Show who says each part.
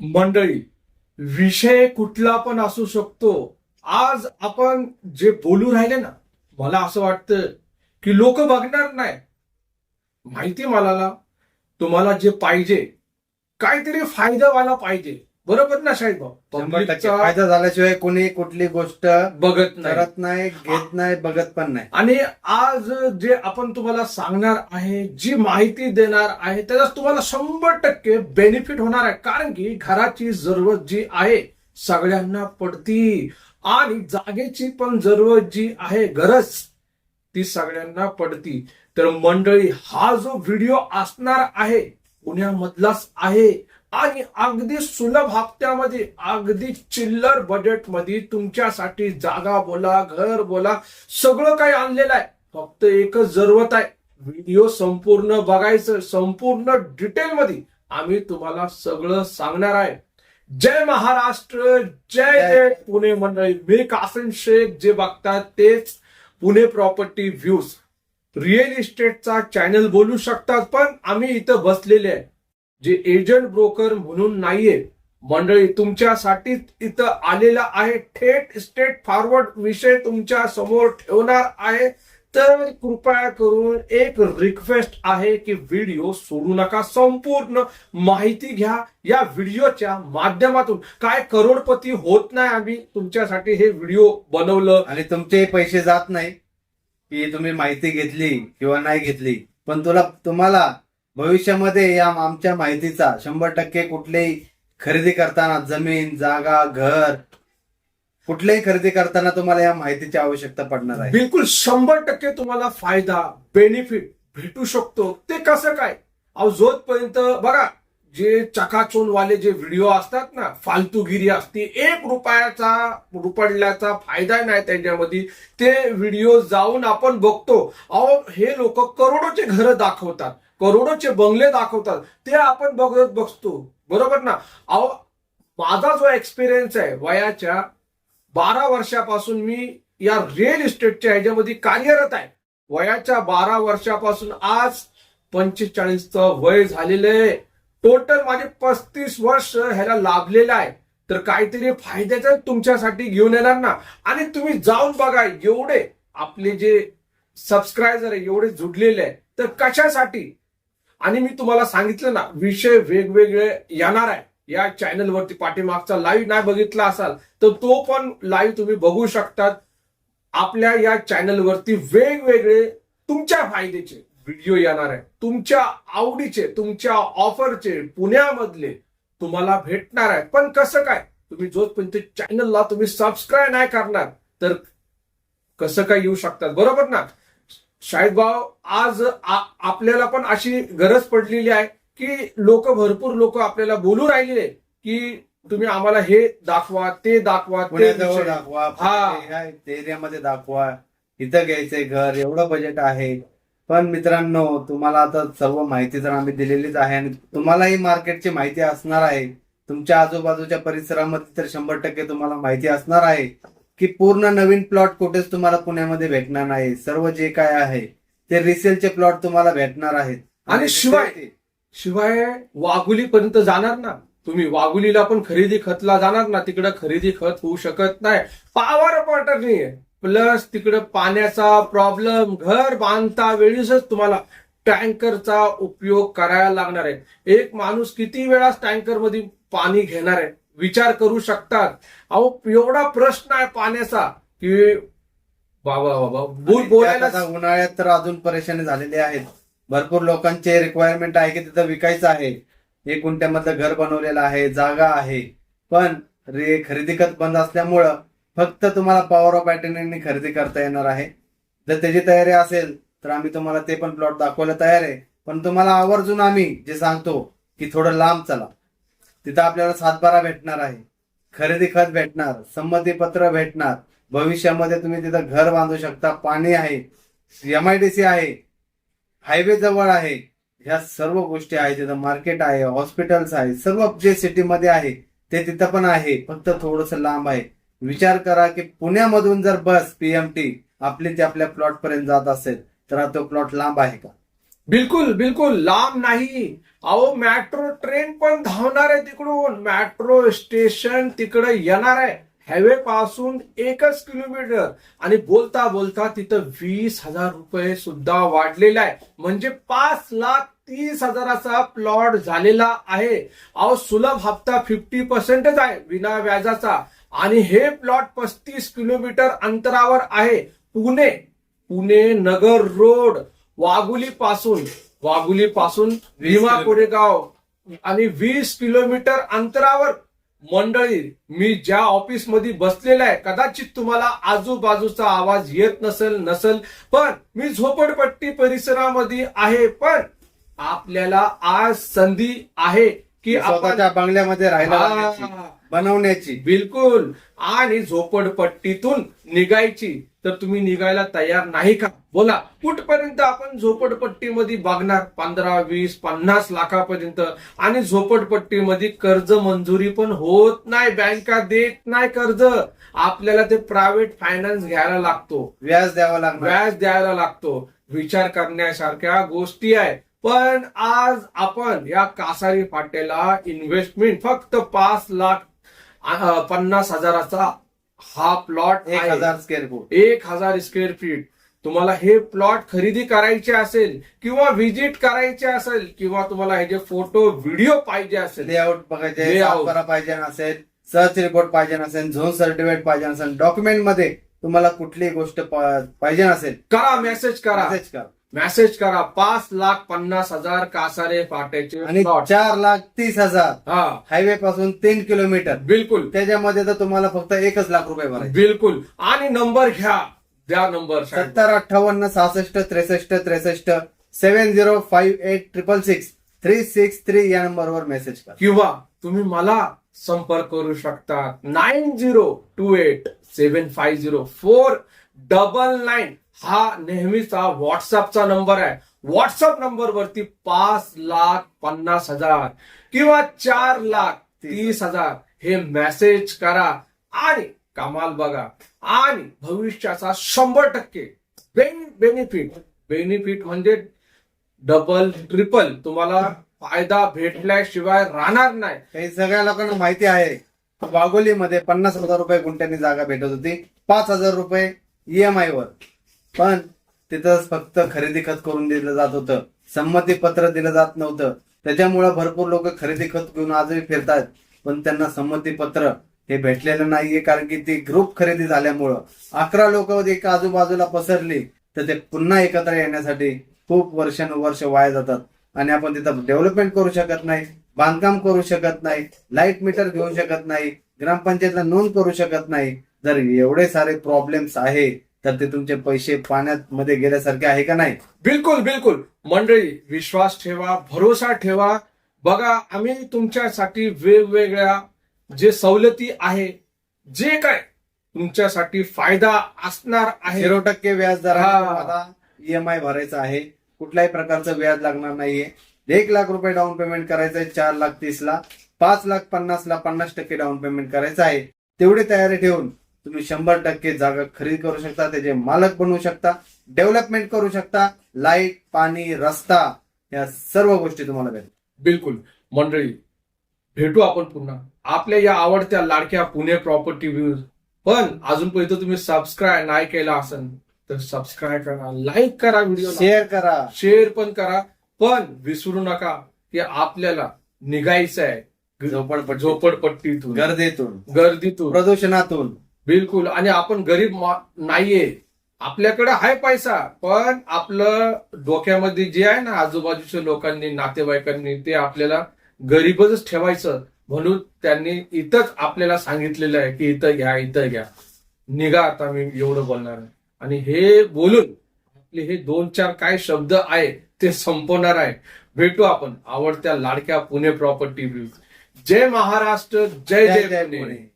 Speaker 1: मंडळी विषय कुठला पण असू शकतो. आज आपण जे बोलू राहिले ना मला असं वाटतं की लोक बघणार नाही. माहिती मला तुम्हाला जे पाहिजे काहीतरी फायदावाला पाहिजे. बरोबर ना पब्लिकचा
Speaker 2: फायदा झाल्याशिवाय कोणी कुठली गोष्ट
Speaker 1: बघत नाही.
Speaker 2: करत नाही घेत नाही बघत पण नाही.
Speaker 1: आणि आज जे आपण तुम्हाला सांगणार आहे जी माहिती देणार आहे त्याचा तुम्हाला शंभर टक्के बेनिफिट होणार आहे. कारण की घराची जरूरत जी आहे सगळ्यांना पडती. आणि जागेची पण जरूरत जी आहे गरज ती सगळ्यांना पडती. तर मंडळी हा जो व्हिडिओ असणार आहे पुण्यामधलाच आहे. आणि अगदी सुलभ हप्त्यामध्ये अगदी चिल्लर बजेटमध्ये तुमच्यासाठी जागा बोला घर बोला सगळं काही आणलेलं आहे. फक्त एकच जरूरत आहे. व्हिडिओ संपूर्ण बघायचं संपूर्ण डिटेलमध्ये आम्ही तुम्हाला सगळं सांगणार आहे. जय महाराष्ट्र जय जय. पुणे मंडळी. मी कासिम शेख जे बघतात तेच पुणे प्रॉपर्टी व्ह्यूज रिअल इस्टेटचा चॅनल बोलू शकतात पण आम्ही इथं बसलेले आहे. जे एजंट ब्रोकर म्हणून नाहीये मंडळी तुमच्यासाठी इथं आलेला आहे. थेट स्टेट फॉरवर्ड विषय तुमच्यासमोर ठेवणार आहे. तर कृपया करून एक रिक्वेस्ट आहे की व्हिडिओ सोडू नका. संपूर्ण माहिती घ्या या व्हिडिओच्या माध्यमातून. काय करोडपती होत नाही आम्ही तुमच्यासाठी हे व्हिडिओ बनवलं.
Speaker 2: आणि तुमचे पैसे जात नाही. की तुम्ही माहिती घेतली किंवा नाही घेतली. पण तुला तुम्हाला भविष्यामध्ये या आमच्या माहितीचा शंभर टक्के कुठलेही खरेदी करताना जमीन जागा घर कुठलेही खरेदी करताना तुम्हाला या माहितीची आवश्यकता पडणार आहे.
Speaker 1: बिलकुल शंभर टक्के तुम्हाला फायदा बेनिफिट भेटू शकतो. ते कसं काय? अहो जोपर्यंत बघा जे चकाचून वाले जे व्हिडिओ असतात ना फालतूगिरी असते एक रुपयाचा रुपडल्याचा फायदा नाही त्याच्यामध्ये. ते व्हिडिओ जाऊन आपण बघतो. अहो हे लोक करोडोचे घर दाखवतात करोडोचे बंगले दाखवतात. ते आपण बघत बघतो बरोबर ना? अहो माझा जो एक्सपिरियन्स आहे वयाच्या बारा वर्षापासून मी या रिअल इस्टेटच्या ह्याच्यामध्ये कार्यरत आहे. वयाच्या बारा वर्षापासून आज पंचेचाळीसचं वय झालेलं आहे. टोटल माझे पस्तीस वर्ष ह्याला लाभलेलं आहे. तर काहीतरी फायद्याचं तुमच्यासाठी घेऊन येणार ना. आणि तुम्ही जाऊन बघा एवढे आपले जे सबस्क्रायबर आहे एवढे जुडलेले आहे तर कशासाठी? आणि मी तुम्हाला सांगितलं ना विषय वेगवेगळे येणार आहे. या चॅनलवरती पाठीमागचा लाईव्ह नाही बघितला असाल तर तो पण लाईव्ह तुम्ही बघू शकतात. आपल्या या चॅनलवरती वेगवेगळे तुमच्या फायद्याचे. व्हिडिओ येणार आहे. तुमच्या आवडीचे तुमच्या ऑफरचे पुण्यामधले तुम्हाला भेटणार आहे पण कसं काय? तुम्ही जोपर्यंत चॅनलला तुम्ही सबस्क्राईब नाही करणार तर कसं काय येऊ शकतात? बरोबर ना? शाहिद भाऊ आज आपल्याला पण अशी गरज पडलेली आहे की लोक भरपूर लोक आपल्याला बोलू राहिलेले की तुम्ही आम्हाला हे दाखवा ते दाखवा ते.
Speaker 2: दाखवा
Speaker 1: हा.
Speaker 2: एरियामध्ये दाखवा. इथं घ्यायचंय घर एवढं बजेट आहे. पण मित्रांनो तुम्हाला आता सर्व माहिती तर आम्ही दिलेलीच आहे आणि तुम्हालाही मार्केटची माहिती असणार आहे. तुमच्या आजूबाजूच्या परिसरामध्ये तर शंभर टक्के तुम्हाला माहिती असणार आहे की पूर्ण नवीन प्लॉट कुठेच तुम्हाला पुण्यामध्ये भेटणार नाही. सर्व जे काय आहे ते रिसेलचे प्लॉट तुम्हाला भेटणार आहेत.
Speaker 1: आणि शिवाय शिवाय वाघुली पर्यंत जाणार ना. तुम्ही वाघुलीला पण खरेदी खतला जाणार ना. तिकडं खरेदी खत होऊ शकत नाही. पावर पॉटर नाहीये. प्लस तिकडं पाण्याचा प्रॉब्लेम घर बांधता वेळीच तुम्हाला टँकरचा उपयोग करायला लागणार आहे. एक माणूस किती वेळा टँकरमध्ये पाणी घेणार आहे विचार करू शकतात. अहो एवढा प्रश्न आहे पाण्याचा की बाबा बाबा बोलायला
Speaker 2: उन्हाळ्यात तर अजून परेशानी झालेली आहेत. भरपूर लोकांचे रिक्वायरमेंट आहे की तिथं विकायचं आहे. एक गुंठ्यामधलं घर बनवलेलं आहे जागा आहे. पण रे खरेदी खत बंद असल्यामुळं फक्त तुम्हाला पॉवर ऑफ अटेंडनी खरेदी करता येणार आहे. जर त्याची तयारी असेल तर आम्ही तुम्हाला ते पण प्लॉट दाखवायला तयार आहे. पण तुम्हाला आवर्जून आम्ही जे सांगतो की थोडं लांब चला. तिथं आपल्याला सातबारा भेटणार आहे. खरेदी खत भेटणार संमतीपत्र भेटणार. भविष्यामध्ये तुम्ही तिथं घर बांधू शकता पाणी आहे एम आय डी सी आहे हायवे जवळ आहे. ह्या सर्व गोष्टी आहेत तिथं. मार्केट आहे हॉस्पिटल्स आहे सर्व जे सिटीमध्ये आहे ते तिथं पण आहे. फक्त थोडस लांब आहे. विचार करा की पुण्यामधून जर बस पीएमटी आपली ते आपल्या प्लॉट पर्यंत जात असेल तर हा तो प्लॉट लांब आहे का?
Speaker 1: बिलकुल बिलकुल. लांब नाही. अहो मेट्रो ट्रेन पण धावणार आहे तिकडून. मेट्रो स्टेशन तिकडे येणार आहे. हायवे पासून एकच किलोमीटर आणि बोलता बोलता तिथं वीस हजार रुपये सुद्धा वाढलेला आहे. म्हणजे पाच लाख तीस हजाराचा प्लॉट झालेला आहे. अहो सुलभ हप्ता फिफ्टी पर्सेंटच आहे. विना व्याजाचा आणि हे प्लॉट पस्तीस किलोमीटर अंतरावर आहे पुणे पुणे नगर रोड वाघुली पासून वाघुली पासून भीमा. कोरेगाव आणि वीस किलोमीटर अंतरावर मंडळी मी ज्या ऑफिसमध्ये बसलेला आहे कदाचित तुम्हाला आजूबाजूचा आवाज येत नसेल नसेल पण मी झोपडपट्टी परिसरामध्ये आहे पण आपल्याला आज संधी आहे की
Speaker 2: स्वतःच्या बंगल्यामध्ये राहायला. लागण्याची, बनवण्याची.
Speaker 1: बिलकुल. आणि झोपडपट्टीतून निघायची. तर तुम्ही निघायला तयार नाही का? बोला कुठपर्यंत आपण झोपडपट्टीमध्ये बघणार? पंधरा वीस पन्नास लाखापर्यंत. आणि झोपडपट्टीमध्ये कर्ज मंजुरी पण होत नाही. बँका देत नाही कर्ज. आपल्याला ते प्रायव्हेट फायनान्स घ्यायला लागतो.
Speaker 2: व्याज द्यावं लागणार.
Speaker 1: व्याज द्यायला लागतो. विचार करण्यासारख्या गोष्टी आहे पण आज आपण या कासारी फाटेला इन्व्हेस्टमेंट फक्त पाच लाख पन्नास हजाराचा हा प्लॉट
Speaker 2: एक हजार स्क्वेअर फूट
Speaker 1: एक हजार स्क्वेअर फीट तुम्हाला हे प्लॉट खरेदी करायचे असेल किंवा व्हिजिट करायचे असेल किंवा तुम्हाला हे जे फोटो व्हिडिओ पाहिजे असेल.
Speaker 2: लेआउट बघायचे पाहिजे असेल सर्च रिपोर्ट पाहिजे असेल झोन सर्टिफिकेट पाहिजे असेल डॉक्युमेंटमध्ये तुम्हाला कुठलीही गोष्ट पाहिजे असेल.
Speaker 1: करा मेसेज करा.
Speaker 2: मेसेज करा.
Speaker 1: मेसेज करा. पाच लाख पन्नास हजार कासारे फाट्याचे
Speaker 2: आणि चार लाख तीस हजार
Speaker 1: हा.
Speaker 2: हायवे पासून तीन किलोमीटर
Speaker 1: बिलकुल.
Speaker 2: त्याच्यामध्ये तर तुम्हाला फक्त एकच लाख रुपये भरायचे.
Speaker 1: बिलकुल. आणि नंबर घ्या. द्या नंबर
Speaker 2: सत्तर अठ्ठावन्न सहासष्ट त्रेसष्ट त्रेसष्ट seven zero five eight triple six three six three या नंबरवर मेसेज करा.
Speaker 1: किंवा तुम्ही मला संपर्क करू शकता. Nine zero two eight seven five zero four double nine हा नेहमीचा व्हॉट्सअपचा नंबर आहे. व्हॉट्सअप नंबर वरती पाच लाख पन्नास हजार किंवा चार लाख तीस हजार हे मेसेज करा आणि कमाल बघा. आणि भविष्याचा शंभर टक्के बेनिफिट बेनिफिट म्हणजे डबल ट्रिपल तुम्हाला फायदा भेटल्याशिवाय राहणार नाही.
Speaker 2: हे सगळ्या लोकांना माहिती आहे. वाघोलीमध्ये पन्नास हजार रुपये गुंठ्यानी जागा भेटत होती. पाच हजार रुपये ईएमआय वर. पण तिथं फक्त खरेदी खत करून दिलं जात होतं. संमती पत्र दिलं जात नव्हतं. त्याच्यामुळे भरपूर लोक खरेदी खत घेऊन आजही फिरतात. पण त्यांना संमती पत्र हे भेटलेलं नाहीये कारण की ती ग्रुप खरेदी झाल्यामुळं. अकरा लोक एक आजूबाजूला पसरली. तर ते पुन्हा एकत्र येण्यासाठी खूप वर्षानुवर्ष वाया जातात. आणि आपण तिथं डेव्हलपमेंट करू शकत नाही बांधकाम करू शकत नाही लाइट मीटर घेऊ शकत नाही ग्रामपंचायतला नोंद करू शकत नाही. जर एवढे सारे प्रॉब्लेम्स आहे तर ते तुमचे पैसे पाण्यात मध्ये गेल्यासारखे आहे का नाही?
Speaker 1: बिलकुल बिलकुल. मंडळी विश्वास ठेवा भरोसा ठेवा. बघा आम्ही तुमच्यासाठी वेगवेगळ्या जे सवलती आहे जे काय तुमच्यासाठी फायदा असणार आहे.
Speaker 2: झिरो टक्के व्याज
Speaker 1: हा.
Speaker 2: दराने ईएमआय भरायचा आहे. कुठल्याही प्रकारचं व्याज लागणार नाहीये. एक लाख रुपये डाऊन पेमेंट करायचं आहे चार लाख तीस ला पाच लाख पन्नास ला पन्नास टक्के डाऊन पेमेंट करायचं आहे. तेवढी तयारी ठेवून तुम्ही शंभर टक्के जागा खरेदी करू शकता त्याचे मालक बनवू शकता डेव्हलपमेंट करू शकता लाइट पाणी रस्ता या सर्व गोष्टी तुम्हाला भेटतील.
Speaker 1: बिलकुल. मंडळी भेटू आपण पुन्हा. आपल्या या आवडत्या लाडक्या पुणे प्रॉपर्टी व्ह्यूज पण अजूनपर्यंत तुम्ही सबस्क्राईब नाही केला असेल तर सबस्क्राईब करा लाईक करा व्हिडिओ
Speaker 2: शेअर करा.
Speaker 1: शेअर पण करा. पण विसरू नका की आपल्याला निघायचं आहे
Speaker 2: झोपडपट्टी
Speaker 1: झोपडपट्टीतून.
Speaker 2: गर्दीतून.
Speaker 1: गर्दीतून.
Speaker 2: प्रदूषणातून.
Speaker 1: बिलकुल. आणि आपण गरीब नाहीये. आपल्याकडे आहे पैसा. पण आपलं डोक्यामध्ये जे आहे ना आजूबाजूच्या लोकांनी नातेवाईकांनी ते आपल्याला गरीबच ठेवायचं. म्हणून त्यांनी इथंच आपल्याला सांगितलेलं आहे की इथं घ्या इथं घ्या. निघा आता मी एवढं बोलणार आहे. आणि हे बोलून आपले हे दोन चार काय शब्द आहे ते संपवणार आहे. भेटू आपण आवडत्या लाडक्या पुणे प्रॉपर्टी व्ह्यूज जय महाराष्ट्र जय
Speaker 2: जय पुणे.